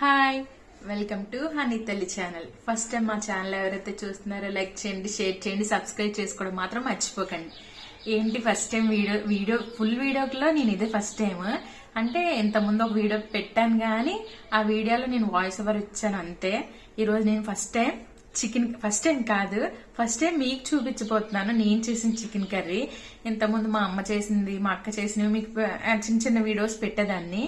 Hi welcome to honey తల్లి channel. First time మా channel ఎవరైతే చూస్తున్నారో లైక్ చేయండి షేర్ చేయండి సబ్స్క్రైబ్ చేసుకోవడం మాత్రం మర్చిపోకండి. ఏంటి first time video video full వీడియోలో నేను ఇదే ఫస్ట్ టైం అంటే ఇంత ముందు ఒక వీడియో పెట్టాను కానీ ఆ వీడియోలో నేను వాయిస్ ఓవర్ ఇచ్చాను అంతే. ఈరోజు నేను first time chicken first time కాదు ఫస్ట్ టైం మీకు చూపించబోతున్నాను. నేను చేసిన చికెన్ కర్రీ. ఇంతకుముందు మా అమ్మ చేసింది మా అక్క చేసినవి మీకు చిన్న చిన్న వీడియోస్ పెట్టేదాన్ని.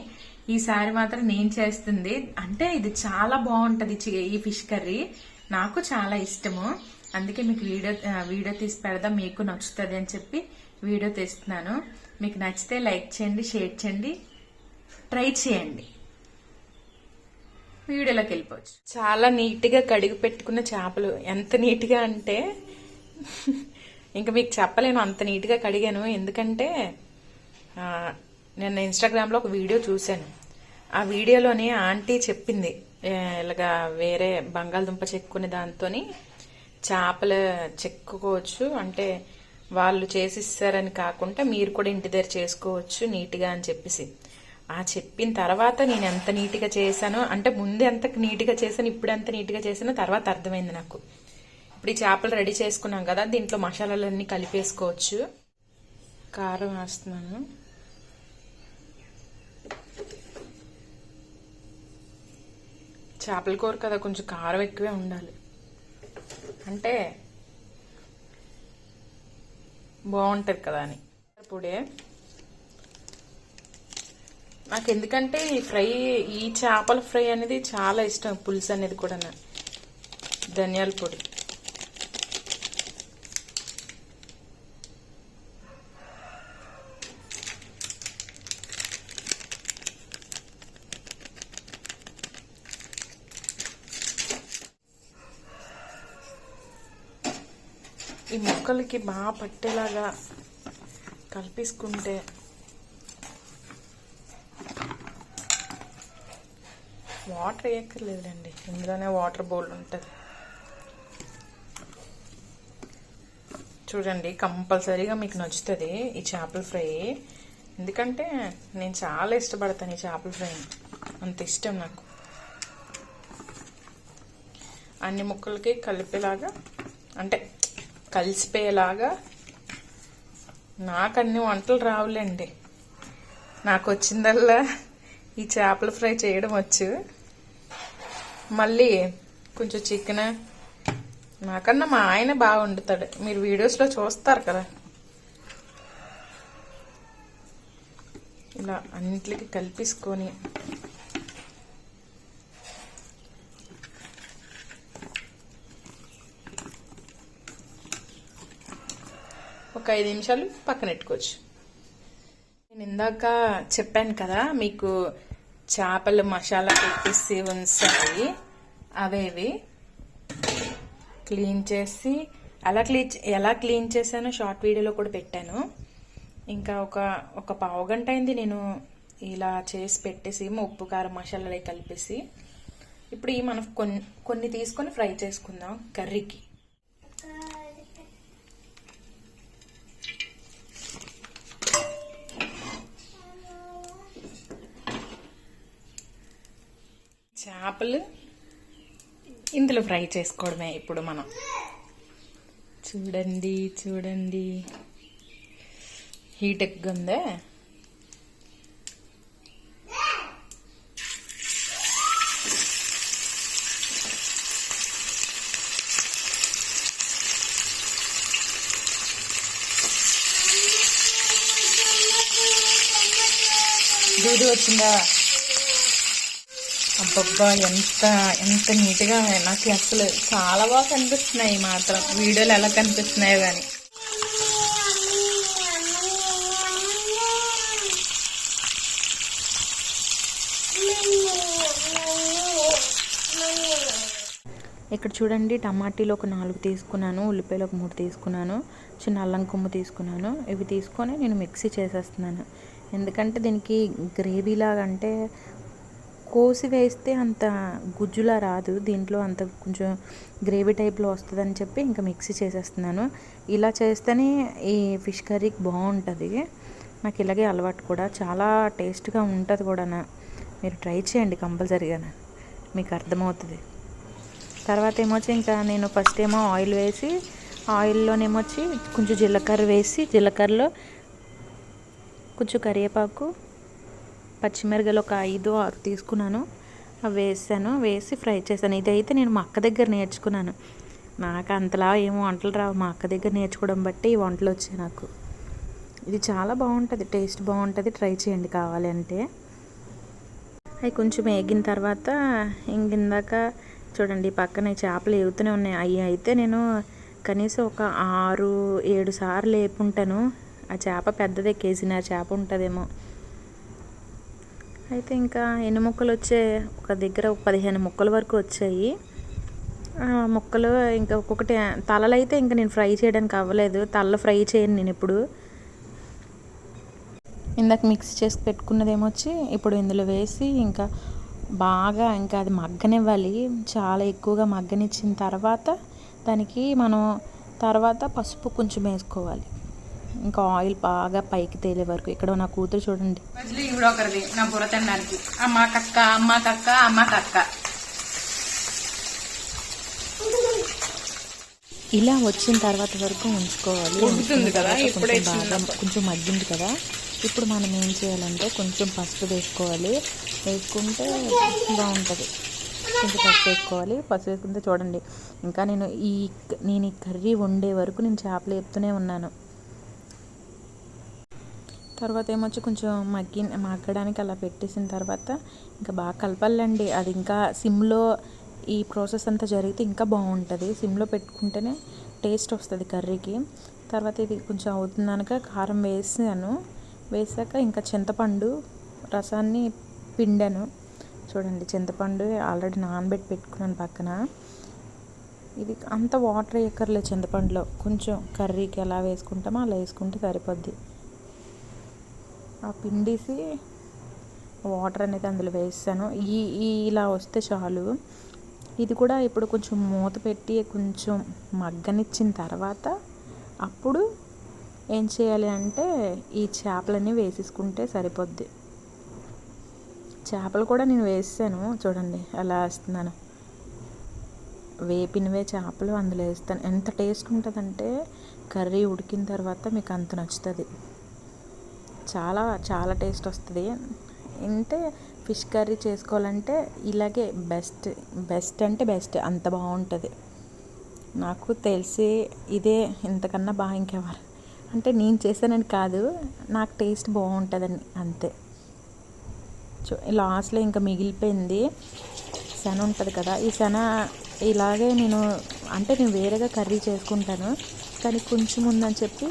ఈసారి మాత్రం నేను చేస్తుంది. అంటే ఇది చాలా బాగుంటుంది చి- ఈ ఫిష్ కర్రీ. నాకు చాలా ఇష్టము. అందుకే మీకు వీడియో వీడియో తీసి పెడదాం. మీకు నచ్చుతుంది అని చెప్పి వీడియో తీస్తున్నాను. మీకు నచ్చితే లైక్ చేయండి షేర్ చేయండి ట్రై చేయండి. వీడియోలోకి వెళ్ళిపోవచ్చు. చాలా నీట్గా కడిగి పెట్టుకున్న చేపలు. ఎంత నీట్గా అంటే ఇంకా మీకు చెప్పలేను అంత నీట్గా కడిగాను. ఎందుకంటే నిన్న ఇన్స్టాగ్రామ్లో ఒక వీడియో చూశాను. ఆ వీడియోలోని ఆంటీ చెప్పింది ఇలాగా వేరే బంగాళదుంప చెక్కునే దాంతోని చేపలు చెక్కుకోవచ్చు అంటే వాళ్ళు చేసిస్తారని కాకుండా మీరు కూడా ఇంటి దగ్గర చేసుకోవచ్చు నీట్గా అని చెప్పేసి. ఆ చెప్పిన తర్వాత నేను ఎంత నీట్గా చేశానో అంటే ముందు ఎంత నీట్గా చేశాను ఇప్పుడు ఎంత నీట్గా చేశానో తర్వాత అర్థమైంది నాకు. ఇప్పుడు ఈ చేపలు రెడీ చేసుకున్నాం కదా దీంట్లో మసాలాలన్నీ కలిపేసుకోవచ్చు. కారం వేస్తున్నాను. చేపల కూర కదా కొంచెం కారం ఎక్కువే ఉండాలి. అంటే బాగుంటుంది కదా అని. ఇప్పుడే నాకు ఎందుకంటే ఈ ఫ్రై ఈ చేపల ఫ్రై అనేది చాలా ఇష్టం పులుసు అనేది కూడా ధనియాల పొడి. ఈ ముక్కలకి బాగా పట్టేలాగా కలిపేసుకుంటే వాటర్ వేయక్కర్లేదండి ఇందులోనే వాటర్ బౌల్ ఉంటుంది. చూడండి కంపల్సరీగా మీకు నచ్చుతుంది ఈ చేపల ఫ్రై. ఎందుకంటే నేను చాలా ఇష్టపడతాను ఈ చేపల ఫ్రై. అంత ఇష్టం నాకు. అన్ని ముక్కలకి కలిపేలాగా అంటే కలిసిపోయేలాగా నాకు అన్ని వంటలు రావులేండి. నాకు వచ్చిందల్లా ఈ చేపల ఫ్రై చేయడం వచ్చు. మళ్ళీ కొంచెం చికెన్ నాకన్నా మా ఆయన బాగా వండుతాడు మీరు వీడియోస్లో చూస్తారు కదా. ఇలా అన్నిటికి కలిపేసుకొని ఒక ఐదు నిమిషాలు పక్కన పెట్టుకోవచ్చు. నేను ఇందాక చెప్పాను కదా మీకు చేపలు మసాలా పెట్టేసి ఉంచాయి అవేవి క్లీన్ చేసి ఎలా క్లీన్ ఎలా క్లీన్ చేశానో షార్ట్ వీడియోలో కూడా పెట్టాను. ఇంకా ఒక ఒక పావు గంట అయింది నేను ఇలా చేసి పెట్టేసి ఉప్పు కారం మసాలాలు కలిపేసి ఇప్పుడు ఈ మనం కొన్ని కొన్ని తీసుకొని ఫ్రై చేసుకుందాం కర్రీకి. చేపలు ఇందులో ఫ్రై చేసుకోవడమే ఇప్పుడు మనం. చూడండి చూడండి. హీట్ ఎక్కువ ఉందే. దూది వచ్చిందా? అబ్బబ్బా ఎంత ఎంత నీట్గా నాకు అసలు చాలా బాగా కనిపిస్తున్నాయి మాత్రం. వీడియోలు ఎలా కనిపిస్తున్నాయో కానీ ఇక్కడ చూడండి టమాటీలు ఒక నాలుగు తీసుకున్నాను ఉల్లిపాయలు ఒక మూడు తీసుకున్నాను చిన్న అల్లం కొమ్ము తీసుకున్నాను. ఇవి తీసుకొని నేను మిక్సీ చేసేస్తున్నాను. ఎందుకంటే దీనికి గ్రేవీ లాగా అంటే కోసి వేస్తే అంత గుజ్జులా రాదు. దీంట్లో అంత కొంచెం గ్రేవీ టైప్లో వస్తుందని చెప్పి ఇంకా మిక్సీ చేసేస్తున్నాను. ఇలా చేస్తేనే ఈ ఫిష్ కర్రీకి బాగుంటుంది. నాకు ఇలాగే అలవాటు కూడా. చాలా టేస్ట్గా ఉంటుంది కూడా మీరు ట్రై చేయండి కంపల్సరీగా మీకు అర్థమవుతుంది. తర్వాత ఏమొచ్చి ఇంకా నేను ఫస్ట్ ఏమో ఆయిల్ వేసి ఆయిల్లోనేమొచ్చి కొంచెం జీలకర్ర వేసి జీలకర్రలో కొంచెం కరివేపాకు పచ్చిమిరగలు ఒక ఐదు ఆరు తీసుకున్నాను. అవి వేసాను. వేసి ఫ్రై చేశాను. ఇదైతే నేను మా అక్క దగ్గర నేర్చుకున్నాను. నాకు అంతలా ఏం వంటలు రావు. మా అక్క దగ్గర నేర్చుకోవడం బట్టి ఈ వంటలు వచ్చాయి నాకు. ఇది చాలా బాగుంటుంది. టేస్ట్ బాగుంటుంది. ట్రై చేయండి కావాలంటే అవి కొంచెం వేగిన తర్వాత ఇంకిందాక చూడండి పక్కన చేపలు ఎగుతూనే ఉన్నాయి. అవి అయితే నేను కనీసం ఒక ఆరు ఏడు సార్లు వేపుంటాను ఆ చేప పెద్దదే కేజీన్నర చేప ఉంటుందేమో. అయితే ఇంకా ఎన్ని ముక్కలు వచ్చే ఒక దగ్గర ఒక పదిహేను మొక్కల వరకు వచ్చాయి. మొక్కలు ముక్కలు ఇంకా ఒక్కొక్కటి తలలు అయితే ఇంకా నేను ఫ్రై చేయడానికి అవ్వలేదు. తలలో ఫ్రై చేయను నేను ఇప్పుడు. ఇందాక మిక్స్ చేసి పెట్టుకున్నది ఏమొచ్చి ఇప్పుడు ఇందులో వేసి ఇంకా బాగా ఇంకా అది మగ్గనివ్వాలి. చాలా ఎక్కువగా మగ్గనిచ్చిన తర్వాత దానికి మనం తర్వాత పసుపు కొంచెం వేసుకోవాలి. ఇంకా ఆయిల్ బాగా పైకి తేలే వరకు. ఇక్కడ నా కూతురు చూడండి. ఈవిడ ఒకరిది నా అమ్మ కక్క అమ్మ కక్క అమ్మ కక్క. ఇలా వచ్చిన తర్వాత వరకు ఉంచుకోవాలి. బాగా కొంచెం మగ్గింది కదా. ఇప్పుడు మనం ఏం చేయాలంటే కొంచెం పసుపు వేసుకోవాలి. వేసుకుంటే బాగుంటుంది. కొంచెం పసుపు వేసుకోవాలి. పసుపు వేసుకుంటే చూడండి. ఇంకా నేను ఈ నేను ఈ కర్రీ వండే వరకు నేను చేపలు వేపుతూనే ఉన్నాను. తర్వాత ఏమొచ్చి కొంచెం మగ్గి మగ్గడానికి అలా పెట్టేసిన తర్వాత ఇంకా బాగా కలపాలండి. అది ఇంకా సిమ్లో ఈ ప్రాసెస్ అంతా జరిగితే ఇంకా బాగుంటుంది. సిమ్లో పెట్టుకుంటేనే టేస్ట్ వస్తుంది కర్రీకి. తర్వాత ఇది కొంచెం అవుతుందనక కారం వేసాను. వేసాక ఇంకా చింతపండు రసాన్ని పిండాను. చూడండి చింతపండు ఆల్రెడీ నానబెట్టి పెట్టుకున్నాను పక్కన. ఇది అంత వాటర్ వేయక్కర్లేదు చింతపండులో. కొంచెం కర్రీకి ఎలా వేసుకుంటామో అలా వేసుకుంటే సరిపోద్ది. పిండిసి వాటర్ అనేది అందులో వేసాను ఈ ఇలా వస్తే చాలు. ఇది కూడా ఇప్పుడు కొంచెం మూత పెట్టి కొంచెం మగ్గనిచ్చిన తర్వాత అప్పుడు ఏం చేయాలి అంటే ఈ చేపలన్నీ వేసేసుకుంటే సరిపోద్ది. చేపలు కూడా నేను వేసాను చూడండి ఎలా వేస్తున్నాను. వేపినవే చేపలు అందులో వేస్తాను. ఎంత టేస్ట్ ఉంటుందంటే కర్రీ ఉడికిన తర్వాత మీకు అంత నచ్చుతుంది. చాలా చాలా టేస్ట్ వస్తుంది. అంటే ఫిష్ కర్రీ చేసుకోవాలంటే ఇలాగే బెస్ట్ బెస్ట్ అంటే బెస్ట్ అంత బాగుంటుంది. నాకు తెలిసి ఇదే ఇంతకన్నా బాగా ఇంకెవరు. అంటే నేను చేశానని కాదు నాకు టేస్ట్ బాగుంటుందని అంతే. చూ లాస్ట్లో ఇంకా మిగిలిపోయింది. శన ఉంటుంది కదా ఈ శన ఇలాగే నేను అంటే నేను వేరేగా కర్రీ చేసుకుంటాను. కానీ కొంచెం ఉందని చెప్పి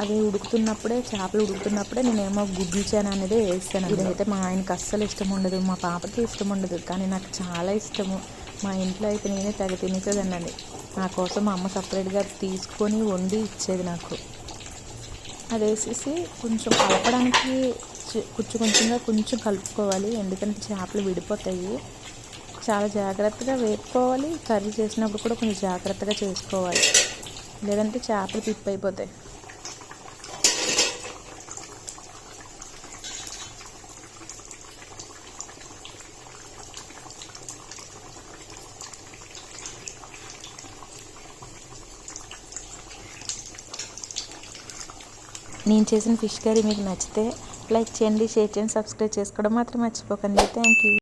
అది ఉడుకుతున్నప్పుడే చేపలు ఉడుకుతున్నప్పుడే నేనేమో గుడ్లు చేన అనేది వేస్తాను. ఇదైతే మా ఆయనకి అస్సలు ఇష్టం ఉండదు మా పాపకి ఇష్టం ఉండదు కానీ నాకు చాలా ఇష్టము. మా ఇంట్లో అయితే నేనే తెగ తినేసేదానండి నా కోసం మా అమ్మ సపరేట్గా తీసుకొని వండి ఇచ్చేది నాకు. అది వేసేసి కొంచెం కలపడానికి కొంచెం కొంచెంగా కొంచెం కలుపుకోవాలి. ఎందుకంటే చేపలు విడిపోతాయి. చాలా జాగ్రత్తగా వేపుకోవాలి. కర్రీ చేసినప్పుడు కూడా కొంచెం జాగ్రత్తగా చేసుకోవాలి. లేదంటే చేపలు తిప్పైపోతాయి నేను చేసిన ఫిష్ కర్రీ మీకు నచ్చితే లైక్ చేయండి షేర్ చేయండి సబ్స్క్రైబ్ చేసుకోవడం మాత్రం మర్చిపోకండి. Thank you